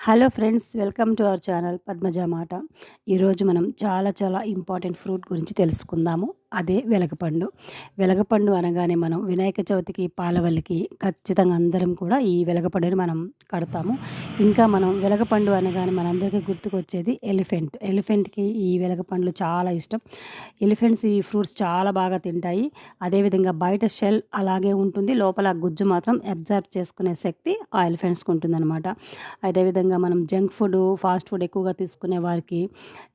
Hello friends welcome to our channel Padmaja మాట. ఈరోజు మనం చాలా చాలా ఇంపార్టెంట్ ఫ్రూట్ గురించి తెలుసుకుందాము. అదే వెలగపండు. వెలగపండు అనగానే మనం వినాయక చవితికి పాలవల్లికి ఖచ్చితంగా అందరం కూడా ఈ వెలగపండుని మనం కడతాము. ఇంకా మనం వెలగపండు అనగానే మనందరికీ గుర్తుకొచ్చేది ఎలిఫెంట్. ఎలిఫెంట్కి ఈ వెలగపండ్లు చాలా ఇష్టం. ఎలిఫెంట్స్ ఈ ఫ్రూట్స్ చాలా బాగా తింటాయి. అదేవిధంగా బయట షెల్ అలాగే ఉంటుంది. లోపల గుజ్జు మాత్రం అబ్జర్వ్ చేసుకునే శక్తి ఆ ఎలిఫెంట్స్కి ఉంటుందన్నమాట. అదేవిధంగా మనం జంక్ ఫుడ్ ఫాస్ట్ ఫుడ్ ఎక్కువగా తీసుకునే వారికి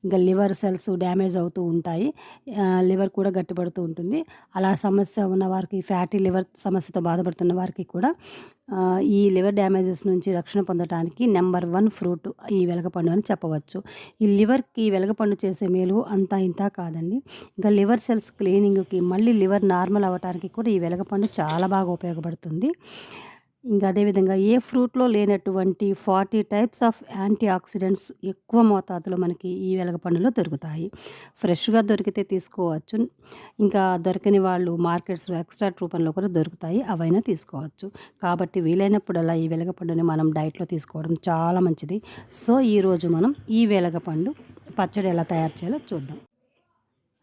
ఇంకా లివర్ సెల్స్ డ్యామేజ్ అవుతూ ఉంటాయి. లివర్ కూడా కూడా గట్టిపడుతూ ఉంటుంది. అలా సమస్య ఉన్న వారికి ఫ్యాటీ లివర్ సమస్యతో బాధపడుతున్న వారికి కూడా ఈ లివర్ డ్యామేజెస్ నుంచి రక్షణ పొందడానికి నెంబర్ వన్ ఫ్రూట్ ఈ వెలగపండు అని చెప్పవచ్చు. ఈ లివర్కి వెలగపండు చేసే మేలు అంతా ఇంత కాదండి. ఇంకా లివర్ సెల్స్ క్లీనింగ్కి మళ్ళీ లివర్ నార్మల్ అవ్వడానికి కూడా ఈ వెలగపండు చాలా బాగా ఉపయోగపడుతుంది. ఇంకా అదేవిధంగా ఏ ఫ్రూట్లో లేనటువంటి forty types of antioxidants ఎక్కువ మోతాదులో మనకి ఈ వెలగపండులో దొరుకుతాయి. ఫ్రెష్గా దొరికితే తీసుకోవచ్చు. ఇంకా దొరకని వాళ్ళు మార్కెట్స్లో ఎక్స్ట్రా రూపంలో కూడా దొరుకుతాయి. అవైనా తీసుకోవచ్చు. కాబట్టి వీలైనప్పుడల్లా ఈ వెలగపండుని మనం డైట్లో తీసుకోవడం చాలా మంచిది. సో ఈరోజు మనం ఈ వెలగపండు పచ్చడి ఎలా తయారు చేయాలో చూద్దాం.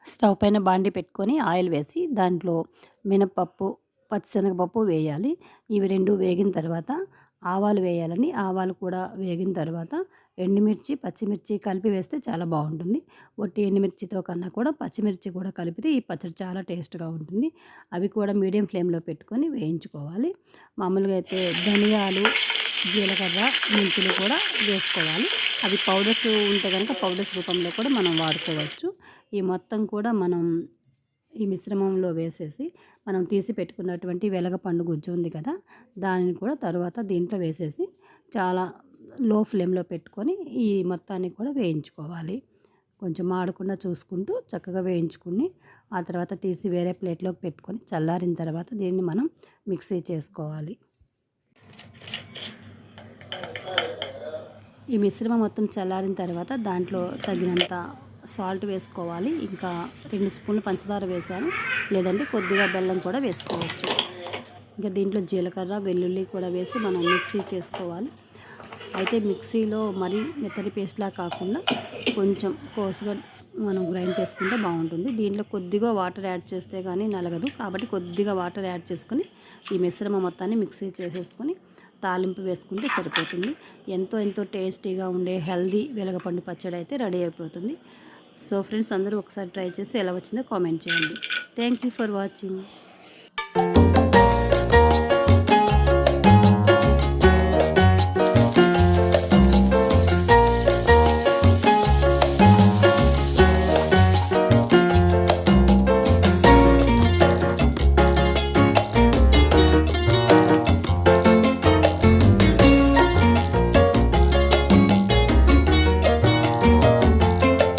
స్టవ్ పైన బాండి పెట్టుకొని ఆయిల్ వేసి దాంట్లో మినపప్పు పచ్చిశనగపప్పు వేయాలి. ఇవి రెండు వేగిన తర్వాత ఆవాలు వేయాలని ఆవాలు కూడా వేగిన తర్వాత ఎండుమిర్చి పచ్చిమిర్చి కలిపి వేస్తే చాలా బాగుంటుంది. ఒట్టి ఎండుమిర్చితో కన్నా కూడా పచ్చిమిర్చి కూడా కలిపితే ఈ పచ్చడి చాలా టేస్ట్గా ఉంటుంది. అవి కూడా మీడియం ఫ్లేమ్లో పెట్టుకొని వేయించుకోవాలి. మామూలుగా అయితే ధనియాలు జీలకర్ర మెంతులు కూడా వేసుకోవాలి. అవి పౌడర్స్ ఉంటే కనుక పౌడర్స్ రూపంలో కూడా మనం వాడుకోవచ్చు. ఈ మొత్తం కూడా మనం ఈ మిశ్రమంలో వేసేసి మనం తీసి పెట్టుకున్నటువంటి వెలగపండు గుజ్జు ఉంది కదా దానిని కూడా తర్వాత దీంట్లో వేసేసి చాలా లో ఫ్లేమ్లో పెట్టుకొని ఈ మొత్తాన్ని కూడా వేయించుకోవాలి. కొంచెం మాడకుండా చూసుకుంటూ చక్కగా వేయించుకుని ఆ తర్వాత తీసి వేరే ప్లేట్లోకి పెట్టుకొని చల్లారిన తర్వాత దీన్ని మనం మిక్సీ చేసుకోవాలి. ఈ మిశ్రమం మొత్తం చల్లారిన తర్వాత దాంట్లో తగినంత సాల్ట్ వేసుకోవాలి. ఇంకా రెండు స్పూన్లు పంచదార వేసాను లేదంటే కొద్దిగా బెల్లం కూడా వేసుకోవచ్చు. ఇంకా దీంట్లో జీలకర్ర వెల్లుల్లి కూడా వేసి మనం మిక్సీ చేసుకోవాలి. అయితే మిక్సీలో మరీ మెత్తడి పేస్ట్లా కాకుండా కొంచెం కోసుగా మనం గ్రైండ్ చేసుకుంటే బాగుంటుంది. దీంట్లో కొద్దిగా వాటర్ యాడ్ చేస్తే కానీ నలగదు. కాబట్టి కొద్దిగా వాటర్ యాడ్ చేసుకొని ఈ మిశ్రమ మొత్తాన్ని మిక్సీ చేసేసుకొని తాలింపు వేసుకుంటే సరిపోతుంది. ఎంతో ఎంతో టేస్టీగా ఉండే హెల్దీ వెలగపండు పచ్చడి అయితే రెడీ అయిపోతుంది. సో ఫ్రెండ్స్ అందరూ ఒకసారి ట్రై చేసి ఎలా వచ్చిందో కామెంట్ చేయండి. Thank you for watching